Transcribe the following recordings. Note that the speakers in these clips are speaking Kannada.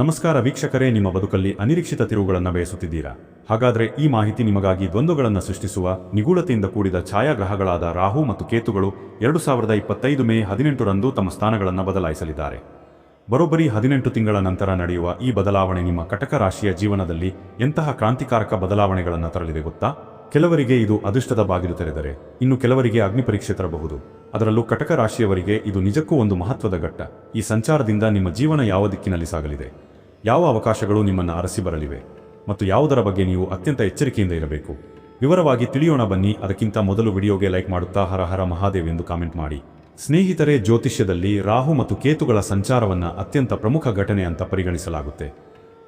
ನಮಸ್ಕಾರ ವೀಕ್ಷಕರೇ, ನಿಮ್ಮ ಬದುಕಲ್ಲಿ ಅನಿರೀಕ್ಷಿತ ತಿರುವುಗಳನ್ನು ಬಯಸುತ್ತಿದ್ದೀರಾ? ಹಾಗಾದರೆ ಈ ಮಾಹಿತಿ ನಿಮಗಾಗಿ ದ್ವಂದ್ವಗಳನ್ನು ಸೃಷ್ಟಿಸುವ, ನಿಗೂಢತೆಯಿಂದ ಕೂಡಿದ ಛಾಯಾಗ್ರಹಗಳಾದ ರಾಹು ಮತ್ತು ಕೇತುಗಳು ಎರಡು ಸಾವಿರದ ಇಪ್ಪತ್ತೈದು ಮೇ ಹದಿನೆಂಟರಂದು ತಮ್ಮ ಸ್ಥಾನಗಳನ್ನು ಬದಲಾಯಿಸಲಿದ್ದಾರೆ. ಬರೋಬ್ಬರಿ ಹದಿನೆಂಟು ತಿಂಗಳ ನಂತರ ನಡೆಯುವ ಈ ಬದಲಾವಣೆ ನಿಮ್ಮ ಕಟಕ ರಾಶಿಯ ಜೀವನದಲ್ಲಿ ಎಂತಹ ಕ್ರಾಂತಿಕಾರಕ ಬದಲಾವಣೆಗಳನ್ನು ತರಲಿದೆ ಗೊತ್ತಾ? ಕೆಲವರಿಗೆ ಇದು ಅದೃಷ್ಟದ ಬಾಗಿಲು ತೆರೆದರೆ, ಇನ್ನು ಕೆಲವರಿಗೆ ಅಗ್ನಿ ಪರೀಕ್ಷೆ ತರಬಹುದು. ಅದರಲ್ಲೂ ಕಟಕ ರಾಶಿಯವರಿಗೆ ಇದು ನಿಜಕ್ಕೂ ಒಂದು ಮಹತ್ವದ ಘಟ್ಟ. ಈ ಸಂಚಾರದಿಂದ ನಿಮ್ಮ ಜೀವನ ಯಾವ ದಿಕ್ಕಿನಲ್ಲಿ ಸಾಗಲಿದೆ? ಯಾವ ಅವಕಾಶಗಳು ನಿಮ್ಮನ್ನು ಅರಸಿ ಬರಲಿವೆ? ಮತ್ತು ಯಾವುದರ ಬಗ್ಗೆ ನೀವು ಅತ್ಯಂತ ಎಚ್ಚರಿಕೆಯಿಂದ ಇರಬೇಕು? ವಿವರವಾಗಿ ತಿಳಿಯೋಣ ಬನ್ನಿ, ಅದಕ್ಕಿಂತ ಮೊದಲು ವಿಡಿಯೋಗೆ ಲೈಕ್ ಮಾಡುತ್ತಾ ಹರಹರ ಹರ ಮಹಾದೇವ್ ಎಂದು ಕಾಮೆಂಟ್ ಮಾಡಿ. ಸ್ನೇಹಿತರೆ, ಜ್ಯೋತಿಷ್ಯದಲ್ಲಿ ರಾಹು ಮತ್ತು ಕೇತುಗಳ ಸಂಚಾರವನ್ನು ಅತ್ಯಂತ ಪ್ರಮುಖ ಘಟನೆ ಅಂತ ಪರಿಗಣಿಸಲಾಗುತ್ತೆ.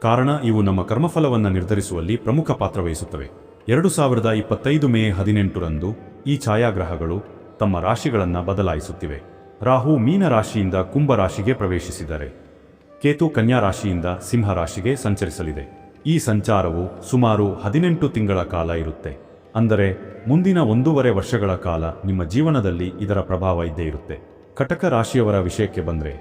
ಕಾರಣ, ಇವು ನಮ್ಮ ಕರ್ಮಫಲವನ್ನು ನಿರ್ಧರಿಸುವಲ್ಲಿ ಪ್ರಮುಖ ಪಾತ್ರ ವಹಿಸುತ್ತವೆ. ಎರಡು ಸಾವಿರದ ಇಪ್ಪತ್ತೈದು ಮೇ ಹದಿನೆಂಟರಂದು ಈ ಛಾಯಾಗ್ರಹಗಳು ತಮ್ಮ ರಾಶಿಗಳನ್ನು ಬದಲಾಯಿಸುತ್ತಿವೆ. ರಾಹು ಮೀನ ರಾಶಿಯಿಂದ ಕುಂಭ ರಾಶಿಗೆ ಪ್ರವೇಶಿಸಿದರೆ. ಕೇತು ಕನ್ಯಾ ರಾಶಿಯಿಂದ ಸಿಂಹ ರಾಶಿಗೆ ಸಂಚರಿಸಲಿದೆ. ಈ ಸಂಚಾರವು ಸುಮಾರು ಹದಿನೆಂಟು ತಿಂಗಳ ಕಾಲ ಇರುತ್ತೆ. ಅಂದರೆ ಮುಂದಿನ ಒಂದೂವರೆ ವರ್ಷಗಳ ಕಾಲ ನಿಮ್ಮ ಜೀವನದಲ್ಲಿ ಇದರ ಪ್ರಭಾವ ಇದ್ದೇ ಇರುತ್ತೆ. ಕಟಕ ರಾಶಿಯವರ ವಿಷಯಕ್ಕೆ ಬಂದರೆ,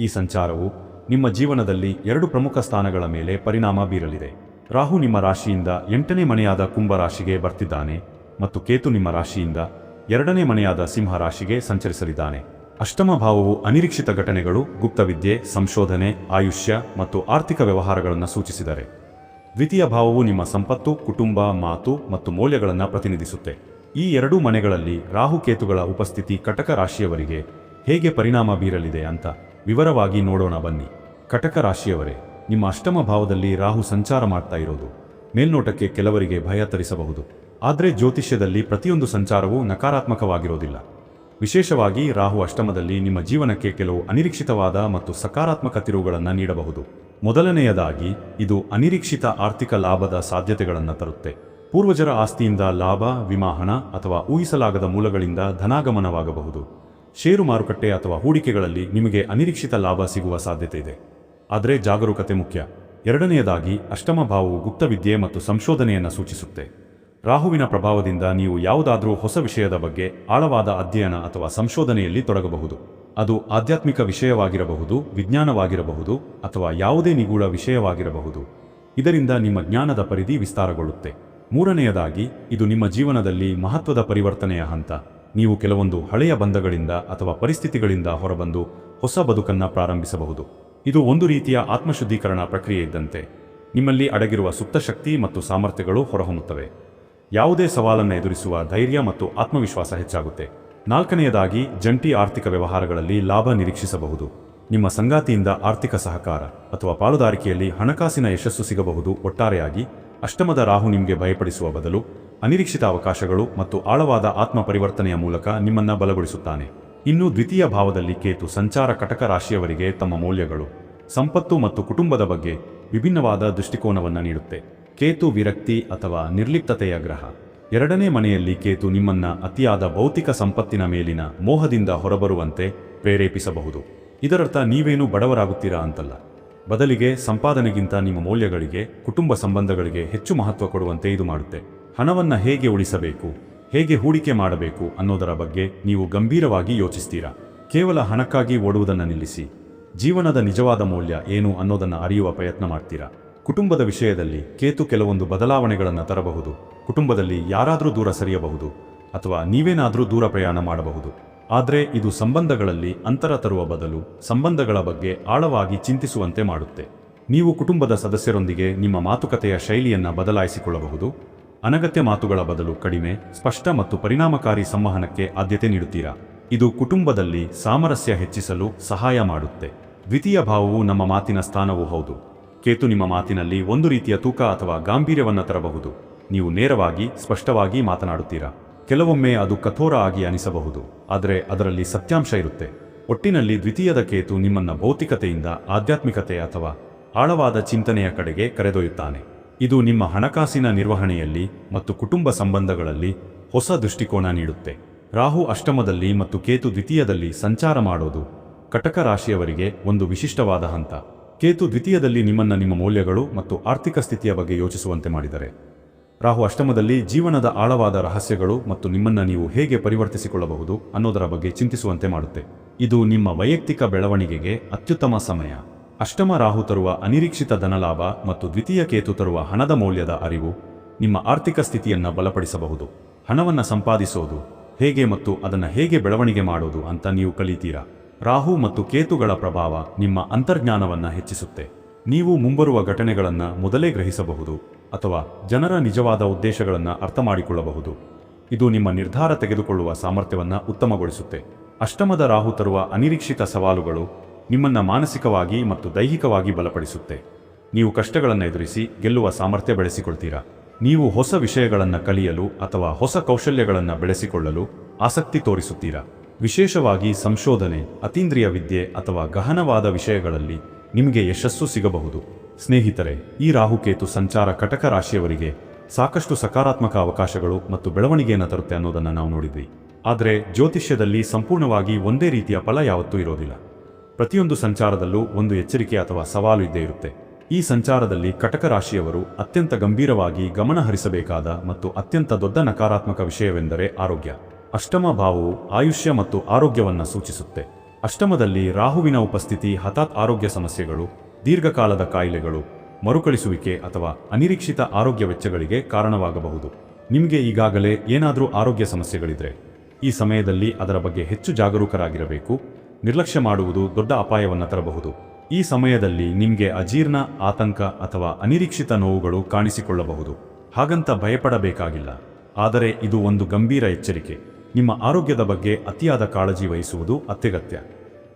ಈ ಸಂಚಾರವು ನಿಮ್ಮ ಜೀವನದಲ್ಲಿ ಎರಡು ಪ್ರಮುಖ ಸ್ಥಾನಗಳ ಮೇಲೆ ಪರಿಣಾಮ ಬೀರಲಿದೆ. ರಾಹು ನಿಮ್ಮ ರಾಶಿಯಿಂದ ಎಂಟನೇ ಮನೆಯಾದ ಕುಂಭ ರಾಶಿಗೆ ಬರ್ತಿದ್ದಾನೆ ಮತ್ತು ಕೇತು ನಿಮ್ಮ ರಾಶಿಯಿಂದ ಎರಡನೇ ಮನೆಯಾದ ಸಿಂಹ ರಾಶಿಗೆ ಸಂಚರಿಸಲಿದ್ದಾನೆ. ಅಷ್ಟಮ ಭಾವವು ಅನಿರೀಕ್ಷಿತ ಘಟನೆಗಳು ಗುಪ್ತವಿದ್ಯೆ ಸಂಶೋಧನೆ, ಆಯುಷ್ಯ ಮತ್ತು ಆರ್ಥಿಕ ವ್ಯವಹಾರಗಳನ್ನು ಸೂಚಿಸಿದರೆ. ದ್ವಿತೀಯ ಭಾವವು ನಿಮ್ಮ ಸಂಪತ್ತು, ಕುಟುಂಬ, ಮಾತು ಮತ್ತು ಮೌಲ್ಯಗಳನ್ನು ಪ್ರತಿನಿಧಿಸುತ್ತೆ. ಈ ಎರಡೂ ಮನೆಗಳಲ್ಲಿ ರಾಹುಕೇತುಗಳ ಉಪಸ್ಥಿತಿ ಕಟಕ ರಾಶಿಯವರಿಗೆ ಹೇಗೆ ಪರಿಣಾಮ ಬೀರಲಿದೆ ಅಂತ ವಿವರವಾಗಿ ನೋಡೋಣ ಬನ್ನಿ. ಕಟಕ ರಾಶಿಯವರೇ, ನಿಮ್ಮ ಅಷ್ಟಮ ಭಾವದಲ್ಲಿ ರಾಹು ಸಂಚಾರ ಮಾಡ್ತಾ ಇರೋದು. ಮೇಲ್ನೋಟಕ್ಕೆ ಕೆಲವರಿಗೆ ಭಯ ತರಿಸಬಹುದು. ಆದರೆ ಜ್ಯೋತಿಷ್ಯದಲ್ಲಿ ಪ್ರತಿಯೊಂದು ಸಂಚಾರವೂ ನಕಾರಾತ್ಮಕವಾಗಿರೋದಿಲ್ಲ. ವಿಶೇಷವಾಗಿ ರಾಹು ಅಷ್ಟಮದಲ್ಲಿ ನಿಮ್ಮ ಜೀವನಕ್ಕೆ ಕೆಲವು ಅನಿರೀಕ್ಷಿತವಾದ ಮತ್ತು ಸಕಾರಾತ್ಮಕ ತಿರುವುಗಳನ್ನು ನೀಡಬಹುದು. ಮೊದಲನೆಯದಾಗಿ, ಇದು ಅನಿರೀಕ್ಷಿತ ಆರ್ಥಿಕ ಲಾಭದ ಸಾಧ್ಯತೆಗಳನ್ನು ತರುತ್ತೆ. ಪೂರ್ವಜರ ಆಸ್ತಿಯಿಂದ ಲಾಭ, ವಿಮಾ, ಹಣ ಅಥವಾ ಊಹಿಸಲಾಗದ ಮೂಲಗಳಿಂದ ಧನಾಗಮನವಾಗಬಹುದು. ಷೇರು ಮಾರುಕಟ್ಟೆ ಅಥವಾ ಹೂಡಿಕೆಗಳಲ್ಲಿ ನಿಮಗೆ ಅನಿರೀಕ್ಷಿತ ಲಾಭ ಸಿಗುವ ಸಾಧ್ಯತೆ ಇದೆ. ಆದರೆ ಜಾಗರೂಕತೆ ಮುಖ್ಯ. ಎರಡನೆಯದಾಗಿ, ಅಷ್ಟಮ ಭಾವವು ಗುಪ್ತವಿದ್ಯೆ ಮತ್ತು ಸಂಶೋಧನೆಯನ್ನು ಸೂಚಿಸುತ್ತೆ. ರಾಹುವಿನ ಪ್ರಭಾವದಿಂದ ನೀವು ಯಾವುದಾದರೂ ಹೊಸ ವಿಷಯದ ಬಗ್ಗೆ ಆಳವಾದ ಅಧ್ಯಯನ ಅಥವಾ ಸಂಶೋಧನೆಯಲ್ಲಿ ತೊಡಗಬಹುದು. ಅದು ಆಧ್ಯಾತ್ಮಿಕ ವಿಷಯವಾಗಿರಬಹುದು, ವಿಜ್ಞಾನವಾಗಿರಬಹುದು ಅಥವಾ ಯಾವುದೇ ನಿಗೂಢ ವಿಷಯವಾಗಿರಬಹುದು. ಇದರಿಂದ ನಿಮ್ಮ ಜ್ಞಾನದ ಪರಿಧಿ ವಿಸ್ತಾರಗೊಳ್ಳುತ್ತೆ. ಮೂರನೆಯದಾಗಿ, ಇದು ನಿಮ್ಮ ಜೀವನದಲ್ಲಿ ಮಹತ್ವದ ಪರಿವರ್ತನೆಯ ಹಂತ. ನೀವು ಕೆಲವೊಂದು ಹಳೆಯ ಬಂಧಗಳಿಂದ ಅಥವಾ ಪರಿಸ್ಥಿತಿಗಳಿಂದ ಹೊರಬಂದು ಹೊಸ ಬದುಕನ್ನು ಪ್ರಾರಂಭಿಸಬಹುದು. ಇದು ಒಂದು ರೀತಿಯ ಆತ್ಮಶುದ್ಧೀಕರಣ ಪ್ರಕ್ರಿಯೆ ಇದ್ದಂತೆ. ನಿಮ್ಮಲ್ಲಿ ಅಡಗಿರುವ ಸುಪ್ತಶಕ್ತಿ ಮತ್ತು ಸಾಮರ್ಥ್ಯಗಳು ಹೊರಹೊಮ್ಮುತ್ತವೆ. ಯಾವುದೇ ಸವಾಲನ್ನು ಎದುರಿಸುವ ಧೈರ್ಯ ಮತ್ತು ಆತ್ಮವಿಶ್ವಾಸ ಹೆಚ್ಚಾಗುತ್ತೆ. ನಾಲ್ಕನೆಯದಾಗಿ, ಜಂಟಿ ಆರ್ಥಿಕ ವ್ಯವಹಾರಗಳಲ್ಲಿ ಲಾಭ ನಿರೀಕ್ಷಿಸಬಹುದು. ನಿಮ್ಮ ಸಂಗಾತಿಯಿಂದ ಆರ್ಥಿಕ ಸಹಕಾರ ಅಥವಾ ಪಾಲುದಾರಿಕೆಯಲ್ಲಿ ಹಣಕಾಸಿನ ಯಶಸ್ಸು ಸಿಗಬಹುದು. ಒಟ್ಟಾರೆಯಾಗಿ, ಅಷ್ಟಮದ ರಾಹು ನಿಮಗೆ ಭಯಪಡಿಸುವ ಬದಲು ಅನಿರೀಕ್ಷಿತ ಅವಕಾಶಗಳು ಮತ್ತು ಆಳವಾದ ಆತ್ಮ ಪರಿವರ್ತನೆಯ ಮೂಲಕ ನಿಮ್ಮನ್ನ ಬಲಗೊಳಿಸುತ್ತಾನೆ. ಇನ್ನು ದ್ವಿತೀಯ ಭಾವದಲ್ಲಿ ಕೇತು ಸಂಚಾರ ಕಟಕ ರಾಶಿಯವರಿಗೆ ತಮ್ಮ ಮೌಲ್ಯಗಳು, ಸಂಪತ್ತು ಮತ್ತು ಕುಟುಂಬದ ಬಗ್ಗೆ ವಿಭಿನ್ನವಾದ ದೃಷ್ಟಿಕೋನವನ್ನು ನೀಡುತ್ತೆ. ಕೇತು ವಿರಕ್ತಿ ಅಥವಾ ನಿರ್ಲಿಪ್ತತೆಯ ಗ್ರಹ. ಎರಡನೇ ಮನೆಯಲ್ಲಿ ಕೇತು ನಿಮ್ಮನ್ನ ಅತಿಯಾದ ಭೌತಿಕ ಸಂಪತ್ತಿನ ಮೇಲಿನ ಮೋಹದಿಂದ ಹೊರಬರುವಂತೆ ಪ್ರೇರೇಪಿಸಬಹುದು. ಇದರರ್ಥ ನೀವೇನು ಬಡವರಾಗುತ್ತೀರಾ ಅಂತಲ್ಲ. ಬದಲಿಗೆ ಸಂಪಾದನೆಗಿಂತ ನಿಮ್ಮ ಮೌಲ್ಯಗಳಿಗೆ, ಕುಟುಂಬ ಸಂಬಂಧಗಳಿಗೆ ಹೆಚ್ಚು ಮಹತ್ವ ಕೊಡುವಂತೆ ಇದು ಮಾಡುತ್ತೆ. ಹಣವನ್ನ ಹೇಗೆ ಉಳಿಸಬೇಕು, ಹೇಗೆ ಹೂಡಿಕೆ ಮಾಡಬೇಕು ಅನ್ನೋದರ ಬಗ್ಗೆ ನೀವು ಗಂಭೀರವಾಗಿ ಯೋಚಿಸ್ತೀರಾ? ಕೇವಲ ಹಣಕ್ಕಾಗಿ ಓಡುವುದನ್ನು ನಿಲ್ಲಿಸಿ, ಜೀವನದ ನಿಜವಾದ ಮೌಲ್ಯ ಏನು ಅನ್ನೋದನ್ನು ಅರಿಯುವ ಪ್ರಯತ್ನ ಮಾಡ್ತೀರಾ? ಕುಟುಂಬದ ವಿಷಯದಲ್ಲಿ ಕೇತು ಕೆಲವೊಂದು ಬದಲಾವಣೆಗಳನ್ನು ತರಬಹುದು. ಕುಟುಂಬದಲ್ಲಿ ಯಾರಾದರೂ ದೂರ ಸರಿಯಬಹುದು ಅಥವಾ ನೀವೇನಾದರೂ ದೂರ ಪ್ರಯಾಣ ಮಾಡಬಹುದು. ಆದರೆ ಇದು ಸಂಬಂಧಗಳಲ್ಲಿ ಅಂತರ ತರುವ ಬದಲು ಸಂಬಂಧಗಳ ಬಗ್ಗೆ ಆಳವಾಗಿ ಚಿಂತಿಸುವಂತೆ ಮಾಡುತ್ತೆ. ನೀವು ಕುಟುಂಬದ ಸದಸ್ಯರೊಂದಿಗೆ ನಿಮ್ಮ ಮಾತುಕತೆಯ ಶೈಲಿಯನ್ನು ಬದಲಾಯಿಸಿಕೊಳ್ಳಬಹುದು. ಅನಗತ್ಯ ಮಾತುಗಳ ಬದಲು ಕಡಿಮೆ, ಸ್ಪಷ್ಟ ಮತ್ತು ಪರಿಣಾಮಕಾರಿ ಸಂವಹನಕ್ಕೆ ಆದ್ಯತೆ ನೀಡುತ್ತೀರಾ? ಇದು ಕುಟುಂಬದಲ್ಲಿ ಸಾಮರಸ್ಯ ಹೆಚ್ಚಿಸಲು ಸಹಾಯ ಮಾಡುತ್ತೆ. ದ್ವಿತೀಯ ಭಾವವು ನಮ್ಮ ಮಾತಿನ ಸ್ಥಾನವೂ ಹೌದು. ಕೇತು ನಿಮ್ಮ ಮಾತಿನಲ್ಲಿ ಒಂದು ರೀತಿಯ ತೂಕ ಅಥವಾ ಗಾಂಭೀರ್ಯವನ್ನು ತರಬಹುದು. ನೀವು ನೇರವಾಗಿ, ಸ್ಪಷ್ಟವಾಗಿ ಮಾತನಾಡುತ್ತೀರಾ? ಕೆಲವೊಮ್ಮೆ ಅದು ಕಠೋರ ಆಗಿ ಅನಿಸಬಹುದು, ಆದರೆ ಅದರಲ್ಲಿ ಸತ್ಯಾಂಶ ಇರುತ್ತೆ. ಒಟ್ಟಿನಲ್ಲಿ ದ್ವಿತೀಯದ ಕೇತು ನಿಮ್ಮನ್ನ ಭೌತಿಕತೆಯಿಂದ ಆಧ್ಯಾತ್ಮಿಕತೆ ಅಥವಾ ಆಳವಾದ ಚಿಂತನೆಯ ಕಡೆಗೆ ಕರೆದೊಯ್ಯುತ್ತಾನೆ. ಇದು ನಿಮ್ಮ ಹಣಕಾಸಿನ ನಿರ್ವಹಣೆಯಲ್ಲಿ ಮತ್ತು ಕುಟುಂಬ ಸಂಬಂಧಗಳಲ್ಲಿ ಹೊಸ ದೃಷ್ಟಿಕೋನ ನೀಡುತ್ತೆ. ರಾಹು ಅಷ್ಟಮದಲ್ಲಿ ಮತ್ತು ಕೇತು ದ್ವಿತೀಯದಲ್ಲಿ ಸಂಚಾರ ಮಾಡೋದು ಕಟಕ ರಾಶಿಯವರಿಗೆ ಒಂದು ವಿಶಿಷ್ಟವಾದ ಹಂತ. ಕೇತು ದ್ವಿತೀಯದಲ್ಲಿ ನಿಮ್ಮನ್ನ ನಿಮ್ಮ ಮೌಲ್ಯಗಳು ಮತ್ತು ಆರ್ಥಿಕ ಸ್ಥಿತಿಯ ಬಗ್ಗೆ ಯೋಚಿಸುವಂತೆ ಮಾಡಿದರೆ. ರಾಹು ಅಷ್ಟಮದಲ್ಲಿ ಜೀವನದ ಆಳವಾದ ರಹಸ್ಯಗಳು ಮತ್ತು ನಿಮ್ಮನ್ನ ನೀವು ಹೇಗೆ ಪರಿವರ್ತಿಸಿಕೊಳ್ಳಬಹುದು ಅನ್ನೋದರ ಬಗ್ಗೆ ಚಿಂತಿಸುವಂತೆ ಮಾಡುತ್ತೆ. ಇದು ನಿಮ್ಮ ವೈಯಕ್ತಿಕ ಬೆಳವಣಿಗೆಗೆ ಅತ್ಯುತ್ತಮ ಸಮಯ. ಅಷ್ಟಮ ರಾಹು ತರುವ ಅನಿರೀಕ್ಷಿತ ಧನಲಾಭ ಮತ್ತು ದ್ವಿತೀಯ ಕೇತು ತರುವ ಹಣದ ಮೌಲ್ಯದ ಅರಿವು ನಿಮ್ಮ ಆರ್ಥಿಕ ಸ್ಥಿತಿಯನ್ನು ಬಲಪಡಿಸಬಹುದು. ಹಣವನ್ನು ಸಂಪಾದಿಸೋದು, ಹೇಗೆ ಮತ್ತು ಅದನ್ನು ಹೇಗೆ ಬೆಳವಣಿಗೆ ಮಾಡೋದು ಅಂತ ನೀವು ಕಲಿತೀರಾ? ರಾಹು ಮತ್ತು ಕೇತುಗಳ ಪ್ರಭಾವ ನಿಮ್ಮ ಅಂತರ್ಜ್ಞಾನವನ್ನು ಹೆಚ್ಚಿಸುತ್ತೆ. ನೀವು ಮುಂಬರುವ ಘಟನೆಗಳನ್ನು ಮೊದಲೇ ಗ್ರಹಿಸಬಹುದು ಅಥವಾ ಜನರ ನಿಜವಾದ ಉದ್ದೇಶಗಳನ್ನು ಅರ್ಥ ಮಾಡಿಕೊಳ್ಳಬಹುದು ಇದು ನಿಮ್ಮ ನಿರ್ಧಾರ ತೆಗೆದುಕೊಳ್ಳುವ ಸಾಮರ್ಥ್ಯವನ್ನು ಉತ್ತಮಗೊಳಿಸುತ್ತೆ. ಅಷ್ಟಮದ ರಾಹು ತರುವ ಅನಿರೀಕ್ಷಿತ ಸವಾಲುಗಳು ನಿಮ್ಮನ್ನು ಮಾನಸಿಕವಾಗಿ ಮತ್ತು ದೈಹಿಕವಾಗಿ ಬಲಪಡಿಸುತ್ತೆ. ನೀವು ಕಷ್ಟಗಳನ್ನು ಎದುರಿಸಿ ಗೆಲ್ಲುವ ಸಾಮರ್ಥ್ಯ ಬೆಳೆಸಿಕೊಳ್ತೀರಾ. ನೀವು ಹೊಸ ವಿಷಯಗಳನ್ನು ಕಲಿಯಲು ಅಥವಾ ಹೊಸ ಕೌಶಲ್ಯಗಳನ್ನು ಬೆಳೆಸಿಕೊಳ್ಳಲು ಆಸಕ್ತಿ ತೋರಿಸುತ್ತೀರಾ. ವಿಶೇಷವಾಗಿ ಸಂಶೋಧನೆ, ಅತೀಂದ್ರಿಯ ವಿದ್ಯೆ ಅಥವಾ ಗಹನವಾದ ವಿಷಯಗಳಲ್ಲಿ ನಿಮಗೆ ಯಶಸ್ಸು ಸಿಗಬಹುದು. ಸ್ನೇಹಿತರೆ, ಈ ರಾಹುಕೇತು ಸಂಚಾರ ಕಟಕ ರಾಶಿಯವರಿಗೆ ಸಾಕಷ್ಟು ಸಕಾರಾತ್ಮಕ ಅವಕಾಶಗಳು ಮತ್ತು ಬೆಳವಣಿಗೆಯನ್ನು ತರುತ್ತೆ ಅನ್ನೋದನ್ನು ನಾವು ನೋಡಿದ್ವಿ. ಆದರೆ ಜ್ಯೋತಿಷ್ಯದಲ್ಲಿ ಸಂಪೂರ್ಣವಾಗಿ ಒಂದೇ ರೀತಿಯ ಫಲ ಯಾವತ್ತೂ ಇರೋದಿಲ್ಲ. ಪ್ರತಿಯೊಂದು ಸಂಚಾರದಲ್ಲೂ ಒಂದು ಎಚ್ಚರಿಕೆ ಅಥವಾ ಸವಾಲು ಇದ್ದೇ ಇರುತ್ತೆ. ಈ ಸಂಚಾರದಲ್ಲಿ ಕಟಕ ರಾಶಿಯವರು ಅತ್ಯಂತ ಗಂಭೀರವಾಗಿ ಗಮನ ಹರಿಸಬೇಕಾದ ಮತ್ತು ಅತ್ಯಂತ ದೊಡ್ಡ ನಕಾರಾತ್ಮಕ ವಿಷಯವೆಂದರೆ ಆರೋಗ್ಯ. ಅಷ್ಟಮ ಭಾವವು ಆಯುಷ್ಯ ಮತ್ತು ಆರೋಗ್ಯವನ್ನು ಸೂಚಿಸುತ್ತೆ. ಅಷ್ಟಮದಲ್ಲಿ ರಾಹುವಿನ ಉಪಸ್ಥಿತಿ, ಹಠಾತ್ ಆರೋಗ್ಯ ಸಮಸ್ಯೆಗಳು, ದೀರ್ಘಕಾಲದ ಕಾಯಿಲೆಗಳು, ಮರುಕಳಿಸುವಿಕೆ ಅಥವಾ ಅನಿರೀಕ್ಷಿತ ಆರೋಗ್ಯ ವೆಚ್ಚಗಳಿಗೆ ಕಾರಣವಾಗಬಹುದು. ನಿಮಗೆ ಈಗಾಗಲೇ ಏನಾದರೂ ಆರೋಗ್ಯ ಸಮಸ್ಯೆಗಳಿದ್ರೆ, ಈ ಸಮಯದಲ್ಲಿ ಅದರ ಬಗ್ಗೆ ಹೆಚ್ಚು ಜಾಗರೂಕರಾಗಿರಬೇಕು. ನಿರ್ಲಕ್ಷ್ಯ ಮಾಡುವುದು ದೊಡ್ಡ ಅಪಾಯವನ್ನು ತರಬಹುದು. ಈ ಸಮಯದಲ್ಲಿ ನಿಮಗೆ ಅಜೀರ್ಣ, ಆತಂಕ ಅಥವಾ ಅನಿರೀಕ್ಷಿತ ನೋವುಗಳು ಕಾಣಿಸಿಕೊಳ್ಳಬಹುದು. ಹಾಗಂತ ಭಯಪಡಬೇಕಾಗಿಲ್ಲ. ಆದರೆ ಇದು ಒಂದು ಗಂಭೀರ ಎಚ್ಚರಿಕೆ. ನಿಮ್ಮ ಆರೋಗ್ಯದ ಬಗ್ಗೆ ಅತಿಯಾದ ಕಾಳಜಿ ವಹಿಸುವುದು ಅತ್ಯಗತ್ಯ.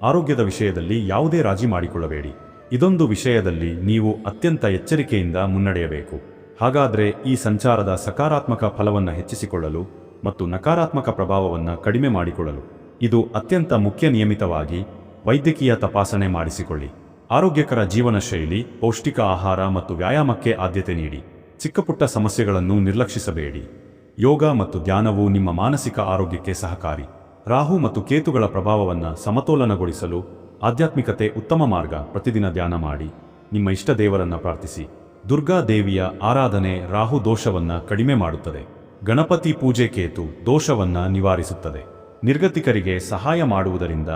ಆರೋಗ್ಯದ ವಿಷಯದಲ್ಲಿ ಯಾವುದೇ ರಾಜಿ ಮಾಡಿಕೊಳ್ಳಬೇಡಿ. ಇದೊಂದು ವಿಷಯದಲ್ಲಿ ನೀವು ಅತ್ಯಂತ ಎಚ್ಚರಿಕೆಯಿಂದ ಮುನ್ನಡೆಯಬೇಕು. ಹಾಗಾದರೆ ಈ ಸಂಚಾರದ ಸಕಾರಾತ್ಮಕ ಫಲವನ್ನು ಹೆಚ್ಚಿಸಿಕೊಳ್ಳಲು ಮತ್ತು ನಕಾರಾತ್ಮಕ ಪ್ರಭಾವವನ್ನು ಕಡಿಮೆ ಮಾಡಿಕೊಳ್ಳಲು ಇದು ಅತ್ಯಂತ ಮುಖ್ಯ ನಿಯಮಿತವಾಗಿ ವೈದ್ಯಕೀಯ ತಪಾಸಣೆ ಮಾಡಿಸಿಕೊಳ್ಳಿ. ಆರೋಗ್ಯಕರ ಜೀವನ ಶೈಲಿ, ಪೌಷ್ಟಿಕ ಆಹಾರ ಮತ್ತು ವ್ಯಾಯಾಮಕ್ಕೆ ಆದ್ಯತೆ ನೀಡಿ. ಚಿಕ್ಕಪುಟ್ಟ ಸಮಸ್ಯೆಗಳನ್ನು ನಿರ್ಲಕ್ಷಿಸಬೇಡಿ. ಯೋಗ ಮತ್ತು ಧ್ಯಾನವು ನಿಮ್ಮ ಮಾನಸಿಕ ಆರೋಗ್ಯಕ್ಕೆ ಸಹಕಾರಿ. ರಾಹು ಮತ್ತು ಕೇತುಗಳ ಪ್ರಭಾವವನ್ನು ಸಮತೋಲನಗೊಳಿಸಲು ಆಧ್ಯಾತ್ಮಿಕತೆ ಉತ್ತಮ ಮಾರ್ಗ ಪ್ರತಿದಿನ ಧ್ಯಾನ ಮಾಡಿ. ನಿಮ್ಮ ಇಷ್ಟ ದೇವರನ್ನು ಪ್ರಾರ್ಥಿಸಿ. ದುರ್ಗಾ ದೇವಿಯ ಆರಾಧನೆ ರಾಹು ದೋಷವನ್ನು ಕಡಿಮೆ ಮಾಡುತ್ತದೆ. ಗಣಪತಿ ಪೂಜೆ ಕೇತು ದೋಷವನ್ನು ನಿವಾರಿಸುತ್ತದೆ. ನಿರ್ಗತಿಕರಿಗೆ ಸಹಾಯ ಮಾಡುವುದರಿಂದ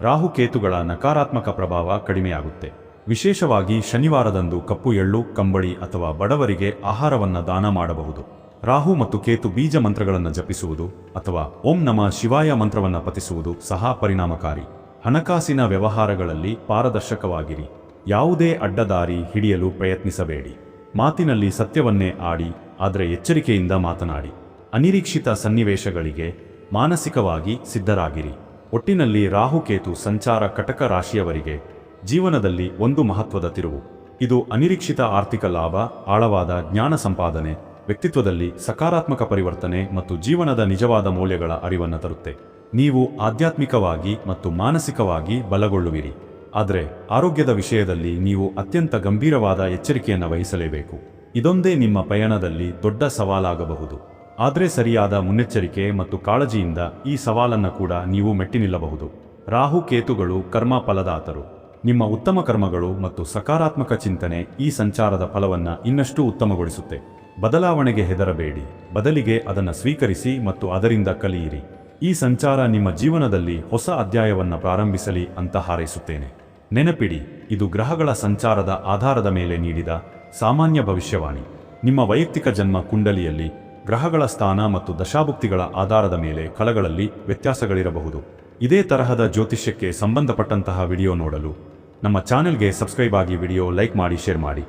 ರಾಹು ಕೇತುಗಳ ನಕಾರಾತ್ಮಕ ಪ್ರಭಾವ ಕಡಿಮೆಯಾಗುತ್ತೆ. ವಿಶೇಷವಾಗಿ ಶನಿವಾರದಂದು ಕಪ್ಪು ಎಳ್ಳು, ಕಂಬಳಿ ಅಥವಾ ಬಡವರಿಗೆ ಆಹಾರವನ್ನು ದಾನ ಮಾಡಬಹುದು. ರಾಹು ಮತ್ತು ಕೇತು ಬೀಜ ಮಂತ್ರಗಳನ್ನು ಜಪಿಸುವುದು ಅಥವಾ ಓಂ ನಮ ಶಿವಾಯ ಮಂತ್ರವನ್ನು ಪತಿಸುವುದು ಸಹ ಪರಿಣಾಮಕಾರಿ. ಹಣಕಾಸಿನ ವ್ಯವಹಾರಗಳಲ್ಲಿ ಪಾರದರ್ಶಕವಾಗಿರಿ. ಯಾವುದೇ ಅಡ್ಡದಾರಿ ಹಿಡಿಯಲು ಪ್ರಯತ್ನಿಸಬೇಡಿ. ಮಾತಿನಲ್ಲಿ ಸತ್ಯವನ್ನೇ ಆಡಿ, ಆದರೆ ಎಚ್ಚರಿಕೆಯಿಂದ ಮಾತನಾಡಿ. ಅನಿರೀಕ್ಷಿತ ಸನ್ನಿವೇಶಗಳಿಗೆ ಮಾನಸಿಕವಾಗಿ ಸಿದ್ಧರಾಗಿರಿ. ಒಟ್ಟಿನಲ್ಲಿ ರಾಹುಕೇತು ಸಂಚಾರ ಕಟಕ ರಾಶಿಯವರಿಗೆ ಜೀವನದಲ್ಲಿ ಒಂದು ಮಹತ್ವದ ತಿರುವು. ಇದು ಅನಿರೀಕ್ಷಿತ ಆರ್ಥಿಕ ಲಾಭ, ಆಳವಾದ ಜ್ಞಾನ ಸಂಪಾದನೆ ವ್ಯಕ್ತಿತ್ವದಲ್ಲಿ ಸಕಾರಾತ್ಮಕ ಪರಿವರ್ತನೆ ಮತ್ತು ಜೀವನದ ನಿಜವಾದ ಮೌಲ್ಯಗಳ ಅರಿವನ್ನು ತರುತ್ತೆ. ನೀವು ಆಧ್ಯಾತ್ಮಿಕವಾಗಿ ಮತ್ತು ಮಾನಸಿಕವಾಗಿ ಬಲಗೊಳ್ಳುವಿರಿ. ಆದರೆ ಆರೋಗ್ಯದ ವಿಷಯದಲ್ಲಿ ನೀವು ಅತ್ಯಂತ ಗಂಭೀರವಾದ ಎಚ್ಚರಿಕೆಯನ್ನು ವಹಿಸಲೇಬೇಕು. ಇದೊಂದೇ ನಿಮ್ಮ ಪಯಣದಲ್ಲಿ ದೊಡ್ಡ ಸವಾಲಾಗಬಹುದು. ಆದರೆ ಸರಿಯಾದ ಮುನ್ನೆಚ್ಚರಿಕೆ ಮತ್ತು ಕಾಳಜಿಯಿಂದ ಈ ಸವಾಲನ್ನು ಕೂಡ ನೀವು ಮೆಟ್ಟಿ ನಿಲ್ಲಬಹುದು. ರಾಹು ಕೇತುಗಳು ಕರ್ಮ ಫಲದಾತರು. ನಿಮ್ಮ ಉತ್ತಮ ಕರ್ಮಗಳು ಮತ್ತು ಸಕಾರಾತ್ಮಕ ಚಿಂತನೆ ಈ ಸಂಚಾರದ ಫಲವನ್ನು ಇನ್ನಷ್ಟು ಉತ್ತಮಗೊಳಿಸುತ್ತೆ. ಬದಲಾವಣೆಗೆ ಹೆದರಬೇಡಿ. ಬದಲಿಗೆ ಅದನ್ನು ಸ್ವೀಕರಿಸಿ ಮತ್ತು ಅದರಿಂದ ಕಲಿಯಿರಿ. ಈ ಸಂಚಾರ ನಿಮ್ಮ ಜೀವನದಲ್ಲಿ ಹೊಸ ಅಧ್ಯಾಯವನ್ನು ಪ್ರಾರಂಭಿಸಲಿ ಅಂತ ಹಾರೈಸುತ್ತೇನೆ. ನೆನಪಿಡಿ, ಇದು ಗ್ರಹಗಳ ಸಂಚಾರದ ಆಧಾರದ ಮೇಲೆ ನೀಡಿದ ಸಾಮಾನ್ಯ ಭವಿಷ್ಯವಾಣಿ. ನಿಮ್ಮ ವೈಯಕ್ತಿಕ ಜನ್ಮ ಕುಂಡಲಿಯಲ್ಲಿ ಗ್ರಹಗಳ ಸ್ಥಾನ ಮತ್ತು ದಶಾಭುಕ್ತಿಗಳ ಆಧಾರದ ಮೇಲೆ ಕಲಗಳಲ್ಲಿ ವ್ಯತ್ಯಾಸಗಳಿರಬಹುದು. ಇದೇ ತರಹದ ಜ್ಯೋತಿಷ್ಯಕ್ಕೆ ಸಂಬಂಧಪಟ್ಟಂತಹ ವಿಡಿಯೋ ನೋಡಲು ನಮ್ಮ ಚಾನೆಲ್ಗೆ ಸಬ್ಸ್ಕ್ರೈಬ್ ಆಗಿ ವಿಡಿಯೋ ಲೈಕ್ ಮಾಡಿ, ಶೇರ್ ಮಾಡಿ.